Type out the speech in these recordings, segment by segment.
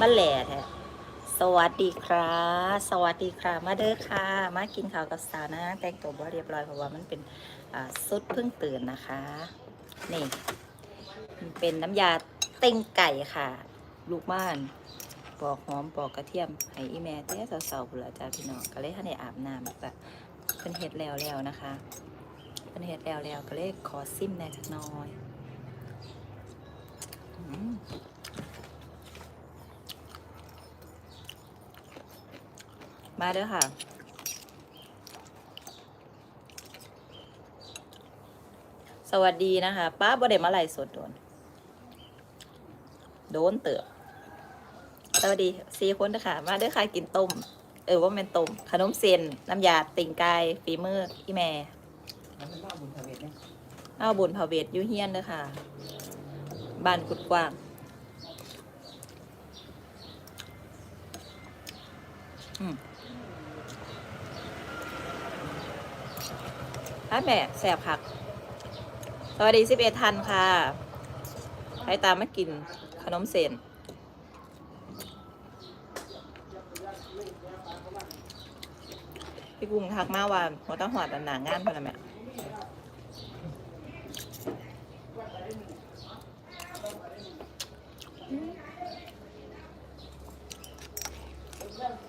มาแหล่แท้สวัสดีครับสวัสดีค่ะมาเด้อค่ะ มากินข้าวกับสาวนะ แต่งตัวบ่เรียบร้อยเพราะว่ามันเป็นสุดเพิ่งตื่นนะคะ นี่มันเป็นน้ำยาเต็งไก่ค่ะ ลูกบ้านปอกหอมปอกกระเทียมให้อีแม่แต่สาวๆพุ่นละจ้าพี่น้องก็เลยให้ได้อาบน้ำแบบเป็นเฮ็ดแล้วแล้วนะคะเป็นเฮ็ดแล้วแล้วก็เลยขอซิมแน่จักหน้อย มมาเด้อค่ะ สวัสดีนะคะป้าบ่ได้มาไล่สดโดน โดนเตือสวัสดีสี่คนนะคะมาเด้อค่ะกินต้ม เออว่าเป็นต้ม ขนมเส้นน้ำยาติ่งไก่ฝีมืออีแม่มันเป็นบ้าบุญทเวทเนี่ยเอาบุญพระเวทอยุเฮียนเด้อค่ะบ้านกุดกว้างอืม อะแม่แสบผัก สวัสดีสิบเอ็ดทันค่ะ ใครตามมากินขนมเส้นพี่กุ้งทักมาว่าหัวตาหอดอันหนางานพอแล้วแม่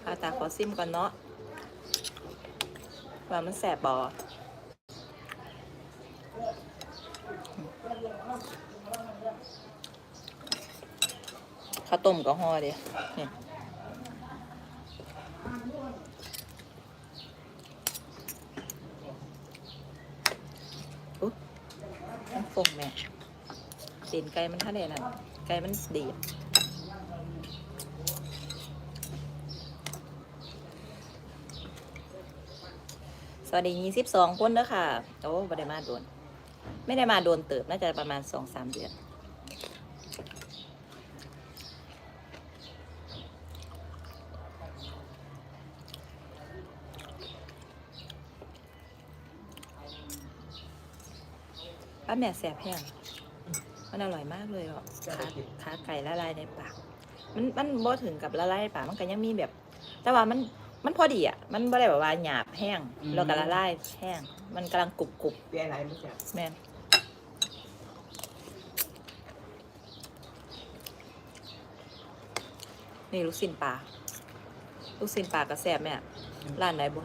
อาตาขอซิมก่อนเนาะว่ามันแสบบอ ข้าวต้มก็ห่อเดียอุ๊ยฟงแม่ตีนไก่มันท่าเดนั่นไก่มันดีดสวัสดียี่สิบสองคนเด้อค่ะ โอ้ไม่ได้มาโดน ไม่ได้มาโดนเติบน่าจะประมาณสองสามเดือน ป้าแม่แสบแห้งมันอร่อยมากเลยอะขาขาไก่ละลายในปาก มันมันบ่ถึงกับละลายในปากมันก็ยังมีแบบ แต่ว่ามันมันพอดีอะ มันไม่ได้แบบว่าหยาบแห้งแล้วก็ละลายแห้ง มันกำลังกรุบกรุบ เปียอะไรไม่ใช่ แม่น นี่ลูกสินปลา ลูกสินปลากระแสบแม่ ร้านไหนบ่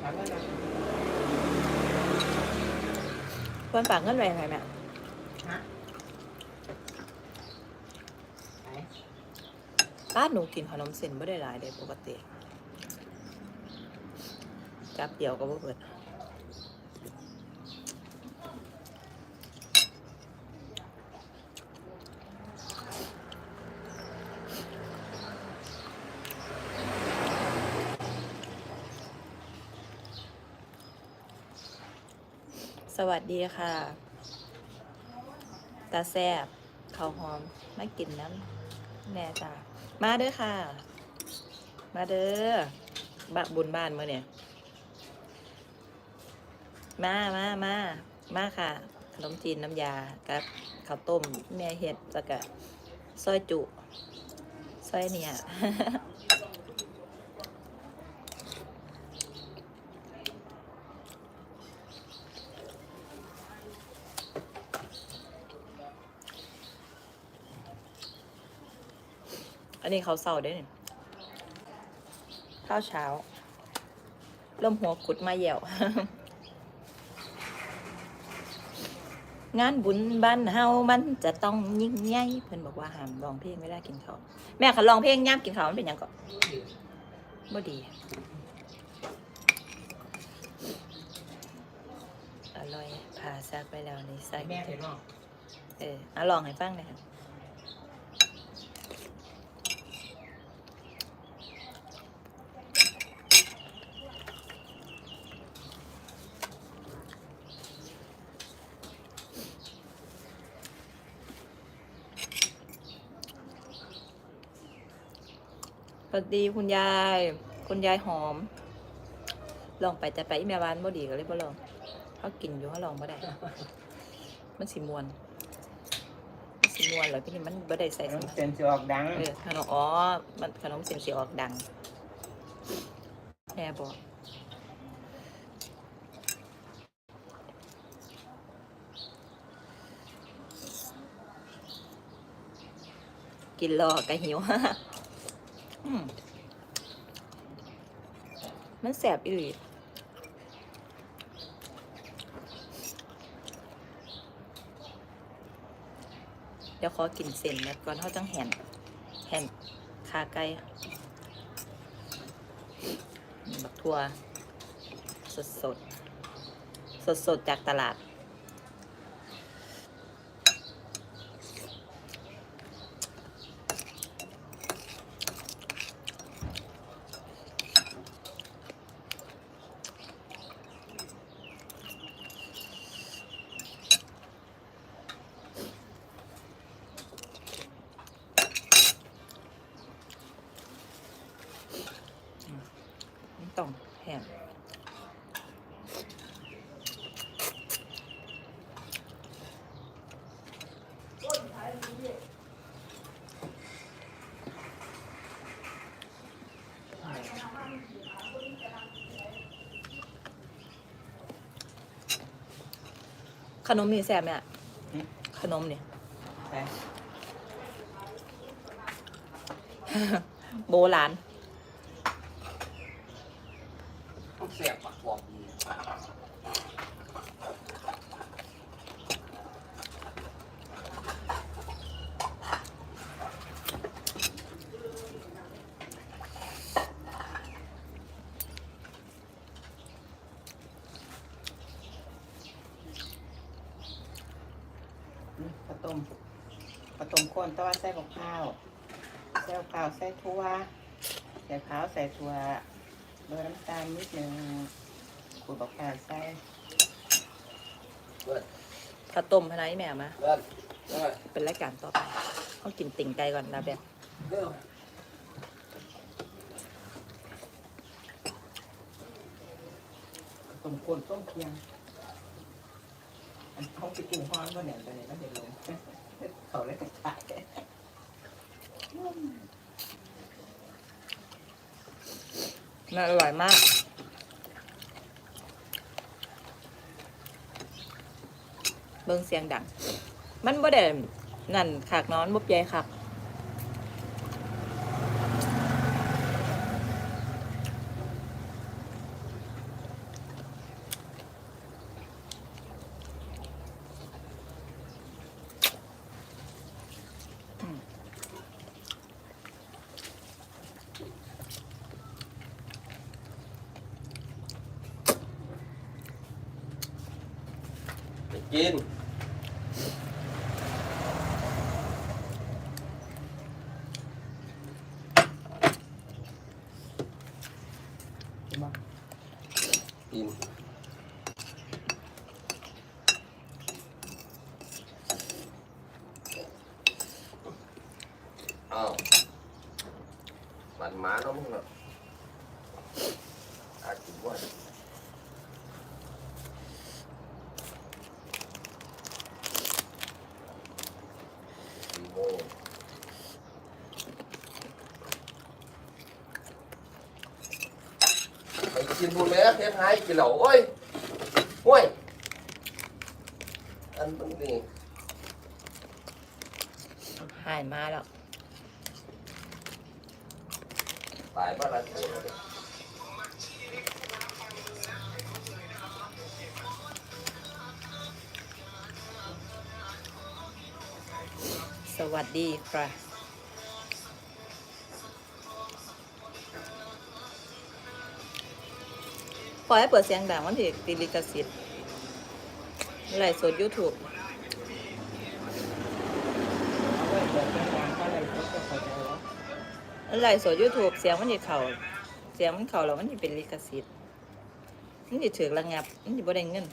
ถามว่าอะไรเพื่อนฝากเงินไว้ไหนแม่ฮะไหนร้านหนูกินขนมเส้นไม่ได้หลายเด้ปกติจับเดียวก็บ่เบิด วัสดีค่ะ ตาแซบข้าวหอมมากินน้ำแน่จ้ามาเด้อค่ะ มาเด้อบะบุญบ้านมื่อเนี่ย มามามามาค่ะ ขนมจีนน้ำยากับข้าวต้มแม่เห็ดแล้วก็ซอยจุซอยเนี่ย อันนี้เขาวเศร้าได้เนี่ยข้าวเช้าเริ่มหัวกุดมาเหี่ยวงานบุญบ้านเฮามันจะต้องยิ่งใหญ่เพิ่นบอกว่าห้ามร้องเพลงเวลากินข้าวแม่คันร้องเพลงย่ามกินข้าวมันเป็นหยังก่อนบ่ดี อร่อยผ่าซักไปแล้วนี่ใส่แม่เห็นหรอเออเอาลองให้ฟังหน่อยค่ะ วัสดีคุณยาย คุณยายหอม ลองไปแต่ไปอีแม่บ้านบ่ดีก็เลยบ่ลองเขากินอยู่เขาลองบ่ได้ มันสิมวนกินนวลเหรอพี่นี่มันบ่ได้ใส่น้สองมเซนจะออกดัง เออขนมอ๋อมันขนมเสียงสีออกดังแม่บอกกินรอก็หิวอื มันแสบอีหลีเดี๋ยวขอกินเส้นแล้วก่อนเขาจังแหนแหนขาไก่บักทัวสดสดสดสดจากตลาด ไม่ต้องแหน ขนมนี่แซ่บไหมอะขนมเนี่ยแต่โบราณ ต้องเสียบปากบอกดี นี่ข้าว ต้มข้าวต้มข้นแต้ว่าใส่บักข้าวใส่บักข้าวใส่ถั่วใส่ข้าวใส่ถั่วโรยน้ำตาลนิดนึงขูดบักข้าวใส่เพื่อนข้าวต้มพะนันแม่มาเพื่อนเพื่อนเป็นรายการต่อไปต้องกินติ่งไก่ก่อนนะแบบเพื่อนต้มข้นต้มเคียงอันเขาไปกินห้องก็เนี่ยตอนนี้ก็เห็นลง เขาเลยกระจายน่าอร่อยมาก เบิ่งเสียงดัง มันบ่ได้นั่นขากนอนบ่ใหญ่คัก กิน มา กินอ้าวมันหมาเนาะมึงเนาะอากินว่าสี่โมงไปกินพูนแม่ เฮ็ดให้กินเหล่าโอ้ยห่วยอันมันนี่หายมาแล้วตายบ้านละตัวสวัสดีค่ะ ปล่อยให้เปิดเสียงดังมันถึงติลิขสิทธิ์ไลฟ์สดยก็จะเข้าใจแล้วไลฟ์สด YouTube เสียงมันจะเข่าเสียงมันเข่าแล้วมันจะเป็นลิขสิทธิ์มันจะถือระงับมันจะบ่ได้เงิน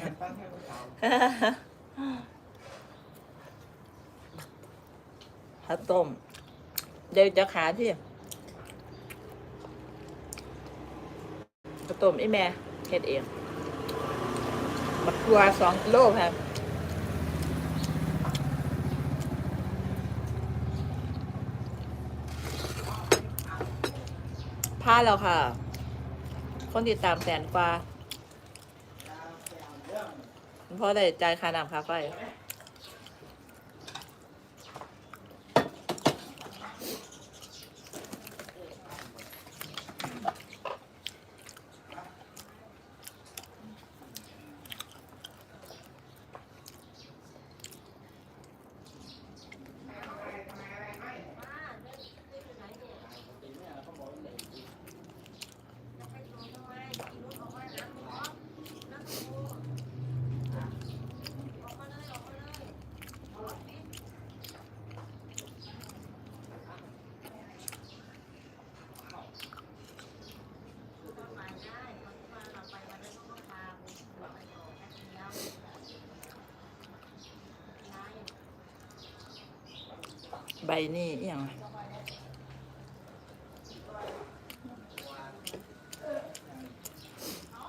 น้ำปั้งให้ลูกสาวข้าวต้มเดี๋ยวจะขาที่าวต้มไอ้แม่เฮ็ดเองบักทัวสองกิโลค่ะพลาดแล้วค่ะ คนติดตามแสนกว่าเพราะได้จ่ายค่าน้ำค่าไฟ ใบนี่อย่าง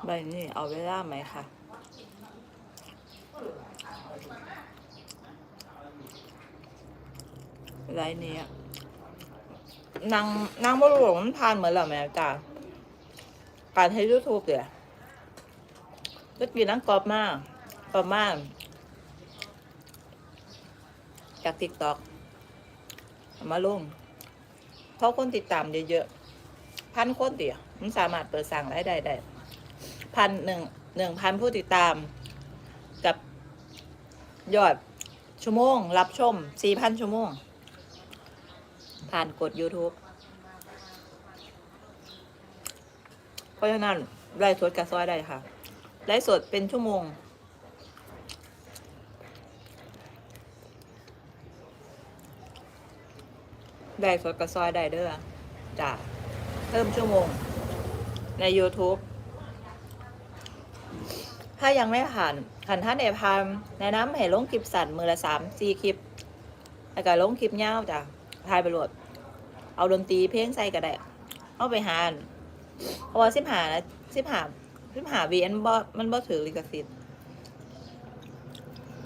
ใบนี่เอาเวลาไหมคะไรนี้นางนางบ่รู้ว่ามันผ่านเหมือนเหรอแม่จ้าการให้ยูทูบเดี๋ยวตะกี้นั่งกรอบมากกรอบมากจากติ๊กต็อก มาลงเพราะคนติดตามเยอะๆพันคนเดียวมันสามารถเปิดสั่งรายได้ได้พันหนึ่งหนึ่งพันผู้ติดตาม กับยอดชั่วโมง รับชมสี่พันชั่วโมง ผ่านกด YouTube เพราะฉะนั้นไลฟ์สดกับซอยได้ค่ะไลฟ์สดเป็นชั่วโมง ได้สดกับซอยได้เด้อจ้ะเพิ่มชั่วโมง ใน YouTube ถ้ายังไม่ผ่านขันท่านเอพามแนะนำให้ลงคลิปสั่นมือละสามสี่คลิปแล้วก็ลงคลิปยาวจ้ะทายไปโหลดเอาดนตรีเพลงใส่ก็ได้ เอาไปหาเพราะว่าสิบหานะสิบหาสิบหาวีอันบอมันบ่ถือลิขสิทธิ์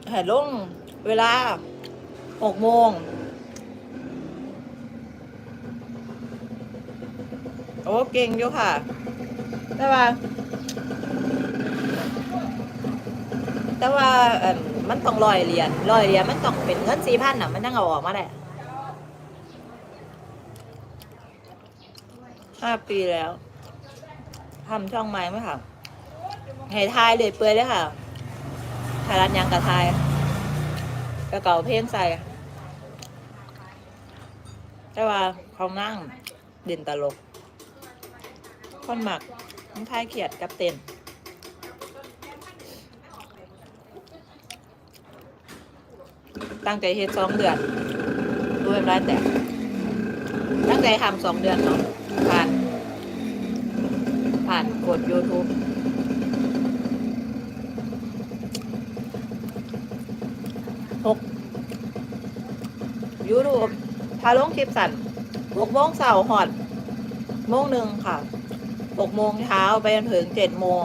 ให้ลงเวลาหกโมง อ้เก่งอยู่ค่ะ แต่ว่า แต่ว่าเอิ่มมันต้องลอยเหรียญลอยเหรียญมันต้องเป็นเงินสี่พันอะ มันต้องเอาออกมาได้ห้าปีแล้วทำช่องไม้ไหมค่ะให้ทายเลยเปื่อยเลยค่ะทายรัดยังกับทายกระเก่าเพลงใส่แต่ว่าเขานั่งเด่นตลก คนหมักมันคลายเขียดกับเต้นตั้งใจเฮ็ดสองเดือนดูเป็นไรแต่ ตั้งใจทำสองเดือนเนาะผ่าน ผ่านกด YouTube หก YouTube ถ้าลงคลิปสั่นหกโมงเสาร์หอดโมงหนึ่งค่ะ หกโมงเช้าไปจนถึงเจ็ดโมง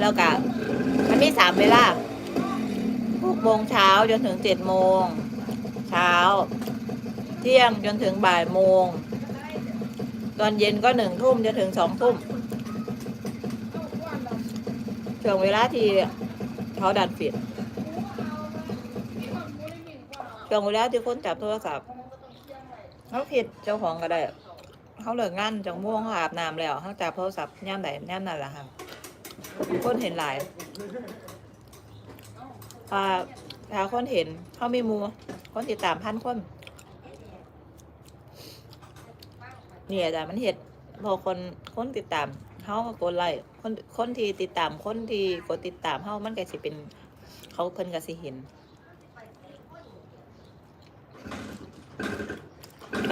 แล้วก็มันมีสามเวลาหกโมงเช้าจนถึงเจ็ดโมงเช้า เที่ยงจนถึงบ่ายโมง ตอนเย็นก็หนึ่งทุ่มจนถึงสองทุ่มช่วงเวลาที่เขาดันปิดช่วงเวลาที่คนจับโทรศัพท์เขาผิดเจ้าของก็ได้ เขาเลิกงานจังม่วงเขาอาบน้ำแล้วเขาจับโทรศัพท์ย่ามใดย่ามนั่นแหละค่ะคนเห็นหลายถ้าถ้าคนเห็นเขามีหมูคนติดตามพันคนเนี่ยจ้ะมันเห็ดพอคนคนติดตามเขาก็กดไลค์คนคนที่ติดตามคนที่กดติดตามเขามันก็สิเป็น เขาเพิ่นก็สิเห็น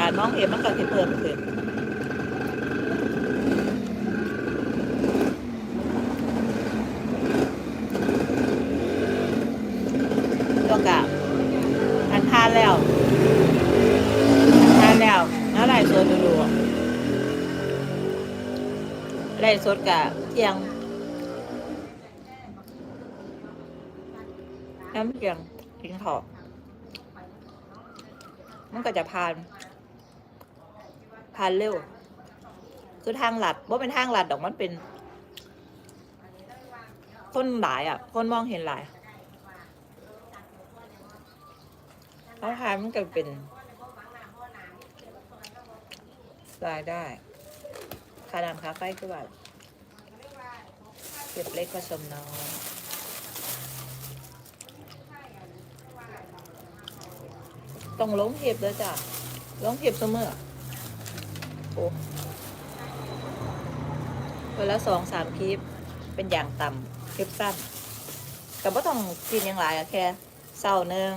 การมองเห็นมันก็สิเพิ่มขึ้น ตัวกะทันทานแล้วทันทานแล้วแล้วไรสดดูดู ไรสดกะเที่ยงน้ำเกียงกินขอบมันก็จะพานพานเร็ว คือทางหลัดว่าเป็นทางหลัดดอกมันเป็นคนหลายอะ คนมองเห็นหลายแล้วทางมันก็เป็นรายได้ค่าน้ำค่าไฟคือแบบ เก็บเล็กผสมน้อยต้องลงเก็บเลยจ้ะลงเก็บเสมอโอ้เวลาสองสามคลิป เป็นอย่างต่ำคลิปสั้น แต่ว่าต้องกินอย่างไรอะแค่เศร้าหนึ่ง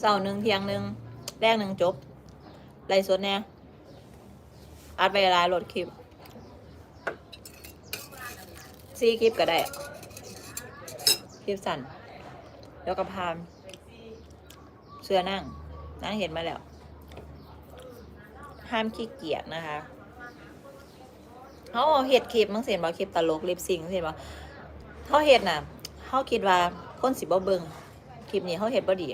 เศร้าหนึ่งเที่ยงหนึ่งแรกหนึ่งจบไรสดเนี่ยอัดไปหลายโหลดคลิปซีคลิปก็ได้ คลิปสั้นแล้วก็พามเสื้อนั่งนั่งเห็นมาแล้ว ห้ามขี้เกียจนะคะเขาเห็ดคลิปมังเสียนบอกคลิปตลกลิปซิงเสียนบอกเขาเห็ดน่ะเขาคิดว่าคนสิบ่เบิงคลิปนี้เขาเห็ดบ่ดี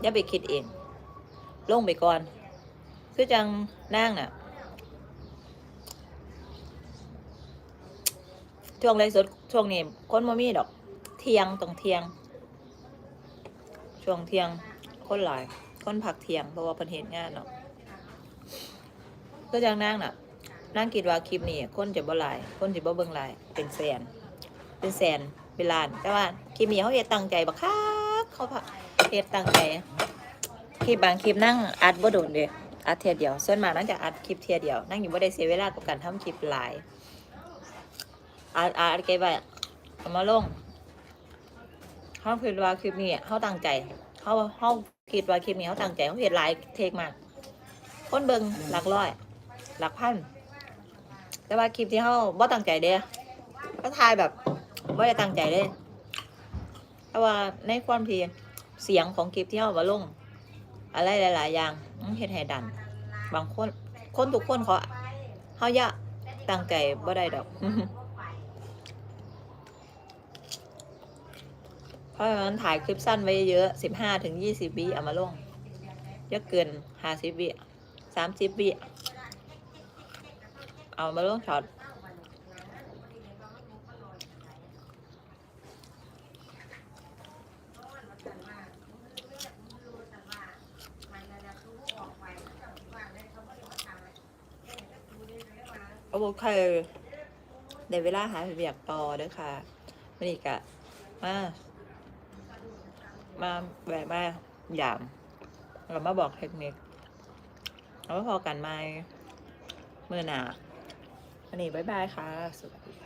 อย่าไปคิดเอง ลงไปก่อน คือจังนั่งน่ะ ช่วงไรสดช่วงนี้คนมามีดอก เทียงตรงเทียง ช่วงเทียง คนหลาย คนพักเทียงเพราะว่าเพิ่นเห็นงานเนาะก็จังนั่งน่ะ นั่งคิดว่าคลิปนี้คนจะบ่หลาย คนจะบ่เบิ่งหลาย เป็นแสน เป็นแสนเป็นล้าน แต่ว่าคลิปนี้เขาเฮ็ดตั้งใจบักคักเขาพะ เฮ็ดตั้งใจคลิปบางคลิปนั่งอัดบ่โดนเด้อัดเทียเดียว ส่วนมากนั่งจะอัดคลิปเทียเดียว นั่งอยู่บ่ได้เสียเวลากับการทำคลิปหลายอาร์ตอาร์ตเก็บไว้เอามาลงเขาคิดว่าคลิปนี้เขาตั้งใจเขาเขาคิดว่าคลิปนี้เขาตั้งใจเขาเห็นหลายเทคมากคนเบิงหลักร้อย หลักพันแต่ว่าคลิปที่เขาบ่ตั้งใจเด้ก็ทายแบบบ่ได้ตั้งใจเด้แต่ว่าในความที่ เสียงของคลิปที่เขามาลง อะไรหลาย ๆ อย่างเฮ็ดให้ดัน บางคน คนทุกคนเขาเขายากตั้งใจบ่ได้ดอก เพราะฉะนั้นถ่ายคลิปสั้นไว้เยอะสิบห้าถึงยี่สิบวิเอามาลง เยอะเกินห้าสิบวิสามสิบวิเอามาลงช็อต โอเคในเวลาหาเบียกต่อเด้อค่ะมันอีกอะมามาแบบมาหยามเรามาบอกเทคนิคแล้วพอกันไหมมือหนาอันนี้บายบายค่ะ สวัสดีค่ะ